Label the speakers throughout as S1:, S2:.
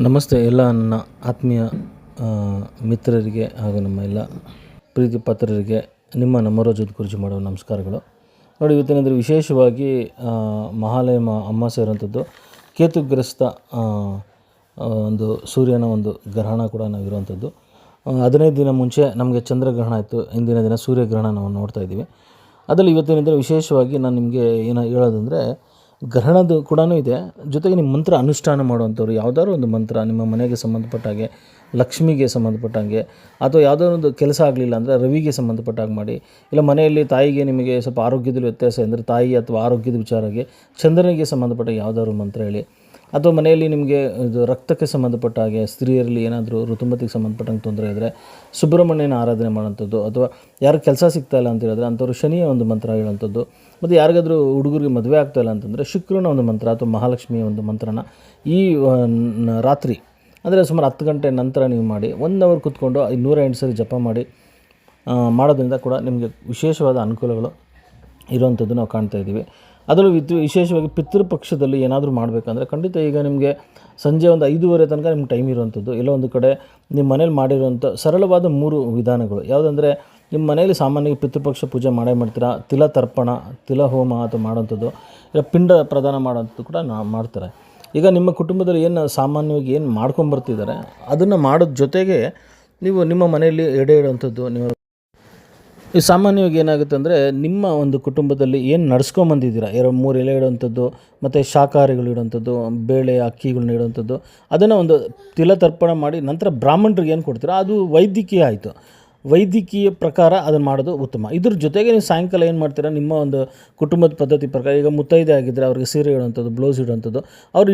S1: ನಮಸ್ತೆ ಎಲ್ಲ ನನ್ನ ಆತ್ಮೀಯ ಮಿತ್ರರಿಗೆ ಹಾಗೂ ನಮ್ಮ ಎಲ್ಲ ಪ್ರೀತಿ ಪಾತ್ರರಿಗೆ ನಿಮ್ಮ ನಮ್ಮರೋಜದ ಕುರಿತು ಮಾಡುವ ನಮಸ್ಕಾರಗಳು. ನೋಡಿ ಇವತ್ತೇನೆಂದರೆ ವಿಶೇಷವಾಗಿ ಮಹಾಲಯ ಅಮಾವಾಸ್ಯೆ ಇರೋಂಥದ್ದು ಕೇತುಗ್ರಸ್ತ ಒಂದು ಸೂರ್ಯನ ಒಂದು ಗ್ರಹಣ ಕೂಡ ನಾವು ಇರುವಂಥದ್ದು ಹದಿನೈದು ದಿನ ಮುಂಚೆ ನಮಗೆ ಚಂದ್ರಗ್ರಹಣ ಆಯಿತು. ಇಂದಿನ ದಿನ ಸೂರ್ಯಗ್ರಹಣ ನಾವು ನೋಡ್ತಾ ಇದ್ದೀವಿ. ಅದರಲ್ಲಿ ಇವತ್ತೇನೆಂದರೆ ವಿಶೇಷವಾಗಿ ನಾನು ನಿಮಗೆ ಏನು ಹೇಳೋದಂದರೆ ಗ್ರಹಣದ ಕೂಡ ಇದೆ. ಜೊತೆಗೆ ನಿಮ್ಮ ಮಂತ್ರ ಅನುಷ್ಠಾನ ಮಾಡುವಂಥವ್ರು, ಯಾವುದಾದ್ರು ಒಂದು ಮಂತ್ರ, ನಿಮ್ಮ ಮನೆಗೆ ಸಂಬಂಧಪಟ್ಟ ಹಾಗೆ, ಲಕ್ಷ್ಮಿಗೆ ಸಂಬಂಧಪಟ್ಟ ಹಾಗೆ, ಅಥವಾ ಯಾವುದೋ ಒಂದು ಕೆಲಸ ಆಗಲಿಲ್ಲ ಅಂದರೆ ರವಿಗೆ ಸಂಬಂಧಪಟ್ಟ ಹಾಗೆ ಮಾಡಿ. ಇಲ್ಲ ಮನೆಯಲ್ಲಿ ತಾಯಿಗೆ ನಿಮಗೆ ಸ್ವಲ್ಪ ಆರೋಗ್ಯದಲ್ಲಿ ವ್ಯತ್ಯಾಸ ಅಂದರೆ ತಾಯಿ ಅಥವಾ ಆರೋಗ್ಯದ ವಿಚಾರಕ್ಕೆ ಚಂದ್ರನಿಗೆ ಸಂಬಂಧಪಟ್ಟ ಯಾವುದಾದ್ರು ಮಂತ್ರ ಹೇಳಿ. ಅಥವಾ ಮನೆಯಲ್ಲಿ ನಿಮಗೆ ಇದು ರಕ್ತಕ್ಕೆ ಸಂಬಂಧಪಟ್ಟ ಹಾಗೆ ಸ್ತ್ರೀಯರಲ್ಲಿ ಏನಾದರೂ ಋತುಮತಿಗೆ ಸಂಬಂಧಪಟ್ಟಂಗೆ ತೊಂದರೆ ಇದ್ದರೆ ಸುಬ್ರಹ್ಮಣ್ಯನ ಆರಾಧನೆ ಮಾಡೋಂಥದ್ದು ಅಥವಾ ಯಾರು ಕೆಲಸ ಸಿಗ್ತಾ ಇಲ್ಲ ಅಂತ ಹೇಳಿದ್ರೆ ಅಂಥವ್ರು ಶನಿಯ ಒಂದು ಮಂತ್ರ ಹೇಳೋಂಥದ್ದು ಮತ್ತು ಯಾರಿಗಾದರೂ ಹುಡುಗರಿಗೆ ಮದುವೆ ಆಗ್ತಾ ಇಲ್ಲ ಅಂತಂದರೆ ಶುಕ್ರನ ಒಂದು ಮಂತ್ರ ಅಥವಾ ಮಹಾಲಕ್ಷ್ಮಿಯ ಒಂದು ಮಂತ್ರನ ಈ ರಾತ್ರಿ, ಅಂದರೆ ಸುಮಾರು ಹತ್ತು ಗಂಟೆ ನಂತರ ನೀವು ಮಾಡಿ ಒನ್ ಅವರ್ ಕೂತ್ಕೊಂಡು ನೂರ ಎಂಟು ಸರಿ ಜಪ ಮಾಡಿ ಮಾಡೋದ್ರಿಂದ ಕೂಡ ನಿಮಗೆ ವಿಶೇಷವಾದ ಅನುಕೂಲಗಳು ಇರುವಂಥದ್ದು ನಾವು ಕಾಣ್ತಾ ಇದ್ದೀವಿ. ಅದರಲ್ಲೂ ವಿತ್ ವಿಶೇಷವಾಗಿ ಪಿತೃಪಕ್ಷದಲ್ಲಿ ಏನಾದರೂ ಮಾಡಬೇಕಂದ್ರೆ ಖಂಡಿತ ಈಗ ನಿಮಗೆ ಸಂಜೆ ಒಂದು ಐದೂವರೆ ತನಕ ನಿಮ್ಗೆ ಟೈಮ್ ಇರುವಂಥದ್ದು. ಎಲ್ಲೋ ಒಂದು ಕಡೆ ನಿಮ್ಮ ಮನೇಲಿ ಮಾಡಿರುವಂಥ ಸರಳವಾದ ಮೂರು ವಿಧಾನಗಳು. ಯಾವುದಂದರೆ ನಿಮ್ಮ ಮನೆಯಲ್ಲಿ ಸಾಮಾನ್ಯವಾಗಿ ಪಿತೃಪಕ್ಷ ಪೂಜೆ ಮಾಡೇ ಮಾಡ್ತೀರಾ? ತಿಲ ತರ್ಪಣ, ತಿಲ ಹೋಮ ಅಥವಾ ಮಾಡೋಂಥದ್ದು ಇಲ್ಲ ಪಿಂಡ ಪ್ರದಾನ ಮಾಡೋಂಥದ್ದು ಕೂಡ ನಾ ಮಾಡ್ತಾರೆ. ಈಗ ನಿಮ್ಮ ಕುಟುಂಬದಲ್ಲಿ ಏನು ಸಾಮಾನ್ಯವಾಗಿ ಏನು ಮಾಡ್ಕೊಂಬರ್ತಿದ್ದಾರೆ ಅದನ್ನು ಮಾಡೋದ್ರ ಜೊತೆಗೆ ನೀವು ನಿಮ್ಮ ಮನೆಯಲ್ಲಿ ಎಡೆ ಇಡುವಂಥದ್ದು ನೀವು ಈ ಸಾಮಾನ್ಯವಾಗಿ ಏನಾಗುತ್ತೆ ಅಂದರೆ ನಿಮ್ಮ ಒಂದು ಕುಟುಂಬದಲ್ಲಿ ಏನು ನಡ್ಸ್ಕೊಂಬಂದಿದ್ದೀರಾ? ಎರಡು ಮೂರು ಎಲೆ ಇಡುವಂಥದ್ದು, ಮತ್ತು ಶಾಖಾಹಾರಿಗಳು ಇಡುವಂಥದ್ದು, ಬೇಳೆ ಅಕ್ಕಿಗಳನ್ನ ಇಡುವಂಥದ್ದು ಅದನ್ನು ಒಂದು ತಿಲತರ್ಪಣ ಮಾಡಿ ನಂತರ ಬ್ರಾಹ್ಮಣರಿಗೆ ಏನು ಕೊಡ್ತೀರಾ? ಅದು ವೈದ್ಯಕೀಯ ಆಯಿತು. ವೈದ್ಯಕೀಯ ಪ್ರಕಾರ ಅದನ್ನು ಮಾಡೋದು ಉತ್ತಮ. ಇದ್ರ ಜೊತೆಗೆ ನೀವು ಸಾಯಂಕಾಲ ಏನು ಮಾಡ್ತೀರಾ? ನಿಮ್ಮ ಒಂದು ಕುಟುಂಬದ ಪದ್ಧತಿ ಪ್ರಕಾರ ಈಗ ಮುತ್ತೈದೆ ಆಗಿದ್ದರೆ ಅವ್ರಿಗೆ ಸೀರೆ ಇಡುವಂಥದ್ದು ಬ್ಲೌಸ್ ಇಡುವಂಥದ್ದು, ಅವ್ರು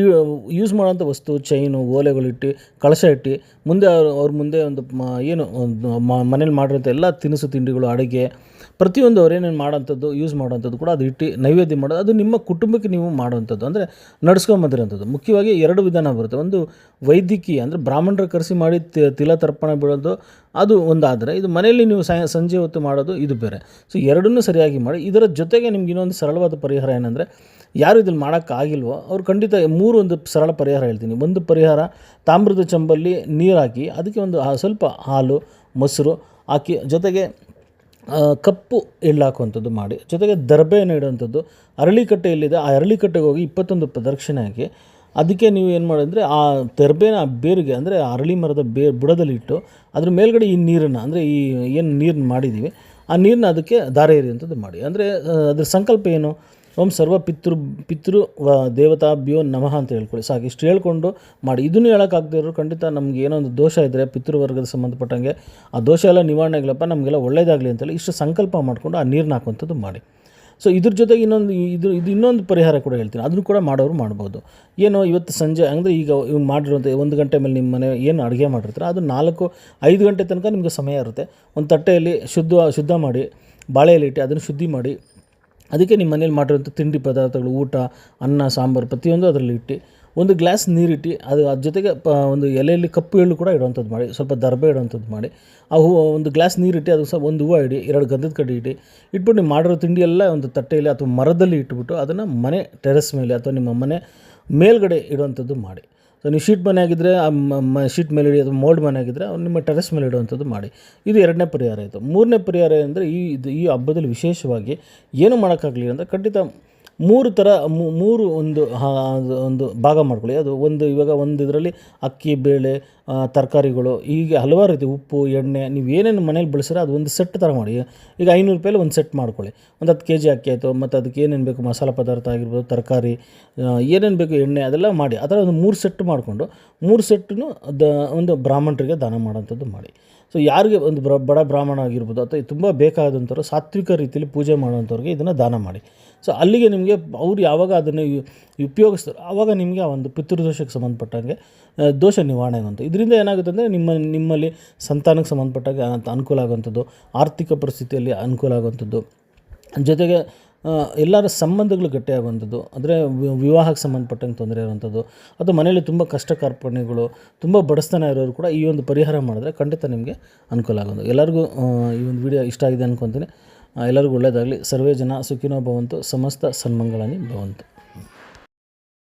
S1: ಯೂಸ್ ಮಾಡೋಂಥ ವಸ್ತು ಚೈನು ಓಲೆಗಳಿಟ್ಟು ಕಳಶ ಇಟ್ಟು, ಮುಂದೆ ಅವ್ರು ಮುಂದೆ ಒಂದು ಏನು ಮನೇಲಿ ಮಾಡಿರೋಂಥ ಎಲ್ಲ ತಿನಿಸು ತಿಂಡಿಗಳು, ಅಡುಗೆ ಪ್ರತಿಯೊಂದು ಅವ್ರೇನೇನು ಮಾಡೋಂಥದ್ದು ಯೂಸ್ ಮಾಡೋಂಥದ್ದು ಕೂಡ ಅದು ಇಟ್ಟು ನೈವೇದ್ಯ ಮಾಡೋದು. ಅದು ನಿಮ್ಮ ಕುಟುಂಬಕ್ಕೆ ನೀವು ಮಾಡುವಂಥದ್ದು. ಅಂದರೆ ನಡ್ಸ್ಕೊಂಬಂದಿರೋಂಥದ್ದು. ಮುಖ್ಯವಾಗಿ ಎರಡು ವಿಧಾನ ಬರುತ್ತೆ. ಒಂದು ವೈದ್ಯಕೀಯ, ಅಂದರೆ ಬ್ರಾಹ್ಮಣರ ಕರೆಸಿ ಮಾಡಿ ತಿಲ ತರ್ಪಣ ಬೀಳೋದು, ಅದು ಒಂದಾದರೆ ಇದು ಮನೆಯಲ್ಲಿ ನೀವು ಸಾಯ ಸಂಜೆ ಹೊತ್ತು ಮಾಡೋದು, ಇದು ಬೇರೆ. ಸೊ ಎರಡನ್ನೂ ಸರಿಯಾಗಿ ಮಾಡಿ. ಇದರ ಜೊತೆಗೆ ನಿಮ್ಗೆ ಇನ್ನೊಂದು ಸರಳವಾದ ಪರಿಹಾರ ಏನಂದರೆ, ಯಾರು ಇದನ್ನು ಮಾಡೋಕ್ಕಾಗಿಲ್ವೋ ಅವ್ರು ಖಂಡಿತ ಮೂರು ಒಂದು ಸರಳ ಪರಿಹಾರ ಹೇಳ್ತೀನಿ. ಒಂದು ಪರಿಹಾರ, ತಾಮ್ರದ ಚಂಬಲ್ಲಿ ನೀರು ಹಾಕಿ ಅದಕ್ಕೆ ಒಂದು ಸ್ವಲ್ಪ ಹಾಲು, ಮೊಸರು ಹಾಕಿ, ಜೊತೆಗೆ ಕಪ್ಪು ಎಳ್ಳು ಹಾಕುವಂಥದ್ದು ಮಾಡಿ. ಜೊತೆಗೆ ದರ್ಬೆಯನ್ನು ಇಡುವಂಥದ್ದು. ಅರಳಿಕಟ್ಟೆಯಲ್ಲಿದೆ ಆ ಅರಳಿಕಟ್ಟೆಗೆ ಹೋಗಿ ಇಪ್ಪತ್ತೊಂದು ಪ್ರದಕ್ಷಿಣೆ ಹಾಕಿ, ಅದಕ್ಕೆ ನೀವು ಏನು ಮಾಡಿದ್ರೆ ಆ ದರ್ಬೆನ ಆ ಬೇರಿಗೆ, ಅಂದರೆ ಅರಳಿ ಮರದ ಬೇರು ಬುಡದಲ್ಲಿಟ್ಟು ಅದ್ರ ಮೇಲ್ಗಡೆ ಈ ನೀರನ್ನು, ಅಂದರೆ ಈ ಏನು ನೀರನ್ನ ಮಾಡಿದ್ದೀವಿ ಆ ನೀರನ್ನ ಅದಕ್ಕೆ ಧಾರೆ ಎರೆಯುವಂಥದ್ದು ಮಾಡಿ. ಅಂದರೆ ಅದ್ರ ಸಂಕಲ್ಪ ಏನು? ಓಂ ಸರ್ವ ಪಿತೃ ಪಿತೃ ದೇವತಾಭ್ಯೋ ನಮಃ ಅಂತ ಹೇಳ್ಕೊಳ್ಳಿ. ಸಾಕು, ಇಷ್ಟು ಹೇಳ್ಕೊಂಡು ಮಾಡಿ. ಇದನ್ನು ಹೇಳೋಕ್ಕಾಗದೇ ಇರೋರು ಖಂಡಿತ ನಮ್ಗೆ ಏನೋ ಒಂದು ದೋಷ ಇದ್ದರೆ ಪಿತೃವರ್ಗದ ಸಂಬಂಧಪಟ್ಟಂಗೆ ಆ ದೋಷ ಎಲ್ಲ ನಿವಾರಣೆ ಆಗಲಪ್ಪ, ನಮಗೆಲ್ಲ ಒಳ್ಳೇದಾಗಲಿ ಅಂತೇಳಿ ಇಷ್ಟು ಸಂಕಲ್ಪ ಮಾಡಿಕೊಂಡು ಆ ನೀರನ್ನ ಹಾಕುವಂಥದ್ದು ಮಾಡಿ. ಸೊ ಇದ್ರ ಜೊತೆಗೆ ಇನ್ನೊಂದು ಇದು ಇದು ಇನ್ನೊಂದು ಪರಿಹಾರ ಕೂಡ ಹೇಳ್ತೀನಿ. ಅದನ್ನು ಕೂಡ ಮಾಡೋರು ಮಾಡ್ಬೋದು. ಏನು ಇವತ್ತು ಸಂಜೆ ಅಂದರೆ ಈಗ ಇವ್ ಮಾಡಿರುವಂಥ ಒಂದು ಗಂಟೆ ಮೇಲೆ ನಿಮ್ಮ ಮನೆ ಏನು ಅಡುಗೆ ಮಾಡಿರ್ತಾರೆ, ಅದು ನಾಲ್ಕು, ಐದು ಗಂಟೆ ತನಕ ನಿಮಗೆ ಸಮಯ ಇರುತ್ತೆ. ಒಂದು ತಟ್ಟೆಯಲ್ಲಿ ಶುದ್ಧ ಶುದ್ಧ ಮಾಡಿ ಬಾಳೆ ಎಲೆ ಇಟ್ಟು ಅದನ್ನು ಶುದ್ಧಿ ಮಾಡಿ ಅದಕ್ಕೆ ನಿಮ್ಮ ಮನೇಲಿ ಮಾಡಿರೋಂಥ ತಿಂಡಿ ಪದಾರ್ಥಗಳು, ಊಟ, ಅನ್ನ, ಸಾಂಬಾರು ಪ್ರತಿಯೊಂದು ಅದರಲ್ಲಿ ಇಟ್ಟು ಒಂದು ಗ್ಲಾಸ್ ನೀರಿಟ್ಟು ಅದು ಅದ್ರ ಜೊತೆಗೆ ಪ, ಒಂದು ಎಲೆಯಲ್ಲಿ ಕಪ್ಪು ಎಳ್ಳು ಕೂಡ ಇಡುವಂಥದ್ದು ಮಾಡಿ, ಸ್ವಲ್ಪ ದರ್ಬೆ ಇಡುವಂಥದ್ದು ಮಾಡಿ. ಆ ಹೂವು ಒಂದು ಗ್ಲಾಸ್ ನೀರಿಟ್ಟು ಅದು ಸಹ ಒಂದು ಹೂವು ಇಡಿ, ಎರಡು ಗಂಧದ ಕಡ್ಡಿ ಇಡಿ, ಇಟ್ಬಿಟ್ಟು ನೀವು ಮಾಡಿರೋ ತಿಂಡಿ ಎಲ್ಲ ಒಂದು ತಟ್ಟೆಯಲ್ಲಿ ಅಥವಾ ಮರದಲ್ಲಿ ಇಟ್ಬಿಟ್ಟು ಅದನ್ನು ಮನೆ ಟೆರೆಸ್ ಮೇಲೆ ಅಥವಾ ನಿಮ್ಮ ಮನೆ ಮೇಲ್ಗಡೆ ಇಡುವಂಥದ್ದು ಮಾಡಿ. ಸೊ ನೀವು ಶೀಟ್ ಮನೆ ಆಗಿದ್ದರೆ ಶೀಟ್ ಮೇಲೆ ಇಡಿ ಅಥವಾ ಮೋಲ್ಡ್ ಮನೆ ಆಗಿದ್ದರೆ ಅವ್ರು ನಿಮ್ಮ ಟೆರೆಸ್ ಮೇಲೆ ಇಡುವಂಥದ್ದು ಮಾಡಿ. ಇದು ಎರಡನೇ ಪರಿಹಾರ ಆಯಿತು. ಮೂರನೇ ಪರಿಹಾರ ಅಂದರೆ ಈ, ಇದು, ಈ ಹಬ್ಬದಲ್ಲಿ ವಿಶೇಷವಾಗಿ ಏನು ಮಾಡೋಕ್ಕಾಗಲಿ ಅಂದರೆ ಖಂಡಿತ ಮೂರು ಥರ ಮೂರು ಒಂದು ಒಂದು ಭಾಗ ಮಾಡ್ಕೊಳ್ಳಿ. ಅದು ಒಂದು ಇವಾಗ ಒಂದು ಇದರಲ್ಲಿ ಅಕ್ಕಿ, ಬೇಳೆ ತರಕಾರಿಗಳು, ಹೀಗೆ ಹಲವಾರು ರೀತಿ ಉಪ್ಪು, ಎಣ್ಣೆ, ನೀವು ಏನೇನು ಮನೇಲಿ ಬಳಸಿರೋ ಅದು ಒಂದು ಸೆಟ್ ಥರ ಮಾಡಿ. ಈಗ ಐನೂರು ರೂಪಾಯಲ್ಲಿ ಒಂದು ಸೆಟ್ ಮಾಡ್ಕೊಳ್ಳಿ. ಒಂದು ಹತ್ತು ಕೆ ಜಿ ಅಕ್ಕಿ ಆಯಿತು, ಮತ್ತು ಅದಕ್ಕೆ ಏನೇನು ಬೇಕು? ಮಸಾಲೆ ಪದಾರ್ಥ ಆಗಿರ್ಬೋದು, ತರಕಾರಿ ಏನೇನು ಬೇಕು? ಎಣ್ಣೆ, ಅದೆಲ್ಲ ಮಾಡಿ. ಆ ಥರ ಒಂದು ಮೂರು ಸೆಟ್ ಮಾಡಿಕೊಂಡು, ಮೂರು ಸೆಟ್ಟನ್ನು ದ, ಒಂದು ಬ್ರಾಹ್ಮಣರಿಗೆ ದಾನ ಮಾಡೋಂಥದ್ದು ಮಾಡಿ. ಸೊ ಯಾರಿಗೆ ಒಂದು ಬ್ರ, ಬಡ ಬ್ರಾಹ್ಮಣ ಆಗಿರ್ಬೋದು ಅಥವಾ ತುಂಬ ಬೇಕಾದಂಥವ್ರು ಸಾತ್ವಿಕ ರೀತಿಯಲ್ಲಿ ಪೂಜೆ ಮಾಡೋಂಥವ್ರಿಗೆ ಇದನ್ನು ದಾನ ಮಾಡಿ. ಸೊ ಅಲ್ಲಿಗೆ ನಿಮಗೆ ಅವ್ರು ಯಾವಾಗ ಅದನ್ನು ಉಪಯೋಗಿಸ್ತಾರೆ ಆವಾಗ ನಿಮಗೆ ಆ ಒಂದು ಪಿತೃದೋಷಕ್ಕೆ ಸಂಬಂಧಪಟ್ಟಂಗೆ ದೋಷ ನಿವಾರಣೆ ಆಗುವಂಥ ಇದರಿಂದ ಏನಾಗುತ್ತೆ ಅಂದರೆ ನಿಮ್ಮ, ನಿಮ್ಮಲ್ಲಿ ಸಂತಾನಕ್ಕೆ ಸಂಬಂಧಪಟ್ಟಾಗೆ ಅನುಕೂಲ ಆಗುವಂಥದ್ದು, ಆರ್ಥಿಕ ಪರಿಸ್ಥಿತಿಯಲ್ಲಿ ಅನುಕೂಲ ಆಗುವಂಥದ್ದು. ಜೊತೆಗೆ ಎಲ್ಲರ ಸಂಬಂಧಗಳು ಗಟ್ಟಿಯಾಗುವಂಥದ್ದು. ಅಂದರೆ ವಿವಾಹಕ್ಕೆ ಸಂಬಂಧಪಟ್ಟಂಗೆ ತೊಂದರೆ ಇರುವಂಥದ್ದು. ಅಥವಾ ಮನೆಯಲ್ಲಿ ತುಂಬ ಕಷ್ಟ ಕಾರ್ಪಣ್ಯಗಳು, ತುಂಬ ಬಡಸ್ತನ ಇರೋರು ಕೂಡ ಈ ಒಂದು ಪರಿಹಾರ ಮಾಡಿದ್ರೆ ಖಂಡಿತ ನಿಮಗೆ ಅನುಕೂಲ ಆಗೋದು. ಎಲ್ಲರಿಗೂ ಈ ಒಂದು ವಿಡಿಯೋ ಇಷ್ಟ ಆಗಿದೆ ಅನ್ಕೊತೀನಿ. ಎಲ್ಲರಿಗೂ ಒಳ್ಳೆಯದಾಗಲಿ ಸರ್ವೇ ಜನ ಸುಖಿನೋ ಭವಂತು, ಸಮಸ್ತ ಸನ್ಮಂಗಳಾನಿ ಭವಂತು.